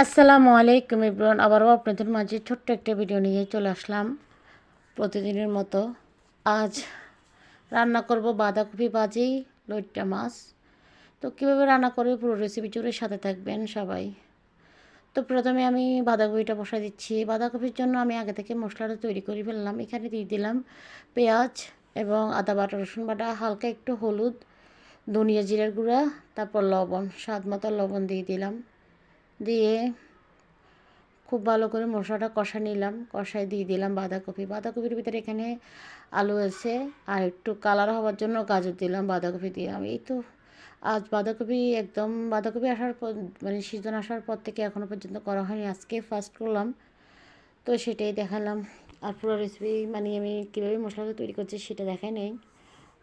আসসালামু আলাইকুম ইব্রান আবারও আপনাদের মাঝে ছোট্ট একটা ভিডিও নিয়ে চলে আসলাম। প্রতিদিনের মতো আজ রান্না করব বাঁধাকপি ভাজি, লইট্টা মাছ। তো কীভাবে রান্না করবে পুরো রেসিপি জুড়ে সাথে থাকবেন সবাই। তো প্রথমে আমি বাঁধাকপিটা বসাই দিচ্ছি। বাঁধাকপির জন্য আমি আগে থেকে মশলাটা তৈরি করে ফেললাম। এখানে দিয়ে দিলাম পেঁয়াজ এবং আদা, বাটা, রসুন বাটা, হালকা একটু হলুদ, ধনিয়া জিরার গুঁড়া, তারপর লবণ, স্বাদ মতো লবণ দিয়ে দিলাম। দিয়ে খুব ভালো করে মশলাটা কষা নিলাম। কষায় দিয়ে দিলাম বাঁধাকপি। বাঁধাকপির ভিতরে এখানে আলু আছে আর একটু কালার হওয়ার জন্য গাজর দিলাম বাঁধাকপি দিলাম এই তো আজ বাঁধাকপি একদম, বাঁধাকপি আসার পর মানে সিজন আসার পর থেকে এখনও পর্যন্ত করা হয়নি। আজকে ফার্স্ট করলাম। তো সেটাই দেখালাম। আর পুরো রেসিপি মানে আমি কীভাবে মশলাটা তৈরি করছি সেটা দেখাই নেই।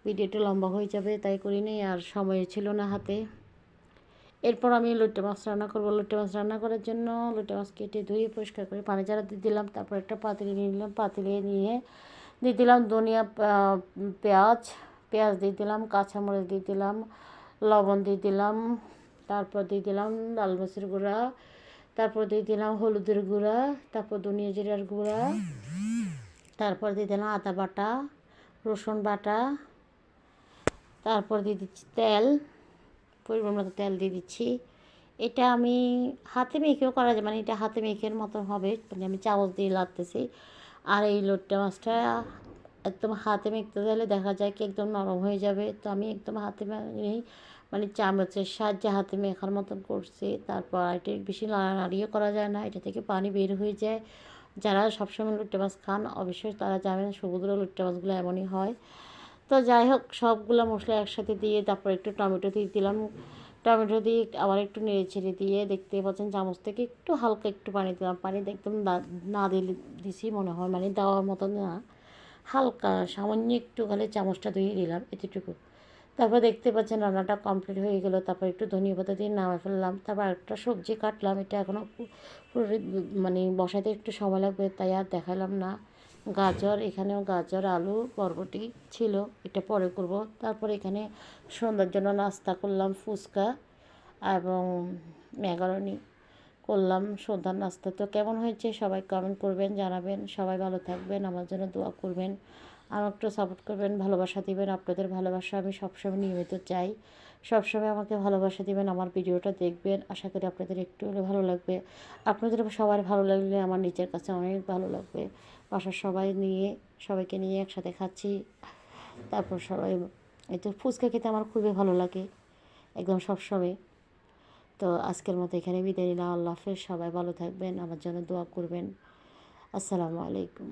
ভিডিওটা লম্বা হয়ে যাবে, তাই করি নেই। আর সময় ছিল না হাতে। এরপর আমি লইট্টা মাছ রান্না করব। লইট্টা মাছ রান্না করার জন্য লইট্টা মাছ কেটে ধুয়ে পরিষ্কার করে পানি জারা দিয়ে দিলাম। তারপর একটা পাতিলে নিয়ে নিলাম। পাতিলে নিয়ে দিয়ে দিলাম ধনিয়া পেঁয়াজ পেঁয়াজ দিয়ে দিলাম, কাঁচামরিচ দিয়ে দিলাম, লবণ দিয়ে দিলাম, তারপর দিয়ে দিলাম লাল মাছের গুঁড়া, তারপর দিয়ে দিলাম হলুদের গুঁড়া, তারপর ধনিয়া জিরার গুঁড়া, তারপর দিয়ে দিলাম আদা বাটা, রসুন বাটা, তারপর দিয়ে দিচ্ছি তেল। পরিমাণ মতো তেল দিয়ে দিচ্ছি। এটা আমি হাতে মেখেও করা যায় মানে এটা হাতে মেখের মতো হবে মানে আমি চামচ দিয়ে লাগতেছি আর এই লোটটা মাছটা একদম হাতে মেখতে গেলে দেখা যায় কি একদম নরম হয়ে যাবে। তো আমি একদম হাতে নেই মানে চামচের সাহায্যে হাতে মেখার মতন করছি। তারপর এটা বেশি নাড়িয়ে করা যায় না, এটা থেকে পানি বের হয়ে যায়। যারা সবসময় লুট্টে মাছ খান, অবশ্যই তারা জানেন সমুদ্র লুট্টে মাছগুলো এমনই হয়। তো যাই হোক, সবগুলো মশলা একসাথে দিয়ে তারপর একটু টমেটো দিয়ে দিলাম। টমেটো দিয়ে আবার একটু নেড়ে ছেড়ে দিয়ে দেখতে পাচ্ছেন চামচ থেকে একটু হালকা একটু পানি দিলাম। পানি একদম না দিলে দিছি মনে হয় মানে দেওয়ার মতো না। হালকা, সামান্য একটু খালি চামচটা ধুয়ে দিলাম এতটুকু। তারপর দেখতে পাচ্ছেন রান্নাটা কমপ্লিট হয়ে গেলো। তারপর একটু ধনিয়া পাতা দিয়ে নামা ফেললাম। তারপর একটা সবজি কাটলাম। এটা এখনও মানে বসাতে একটু সময় লাগবে, তাই আর দেখালাম না। গাজর, এখানেও গাজর, আলু, বরবটি ছিল, এটা পরে করব। তারপর এখানে সন্ধ্যার জন্য নাস্তা করলাম, ফুচকা এবং ম্যাগারনি করলাম সন্ধ্যার নাস্তা। তো কেমন হয়েছে সবাই কমেন্ট করবেন, জানাবেন। সবাই ভালো থাকবেন, আমার জন্য দোয়া করবেন। আমার একটু সাপোর্ট করবেন, ভালোবাসা দিবেন, আপনাদের ভালোবাসা আমি সবসময় নিয়মিত চাই। সবসময় আমাকে ভালোবাসা দিবেন, আমার ভিডিওটা দেখবেন। আশা করি আপনাদের একটু হলে ভালো লাগবে। আপনাদের সবার ভালো লাগলে আমার নিজের কাছে অনেক ভালো লাগবে। বাসার সবাই নিয়ে, সবাইকে নিয়ে একসাথে খাচ্ছি। তারপর সবাই, এই তো ফুচকা খেতে আমার খুবই ভালো লাগে, একদম সবসময়। তো আজকের মতো এখানে বিদায় নিলাম। আল্লাহ হাফেজ। সবাই ভালো থাকবেন, আমার জন্য দোয়া করবেন। আসসালামু আলাইকুম।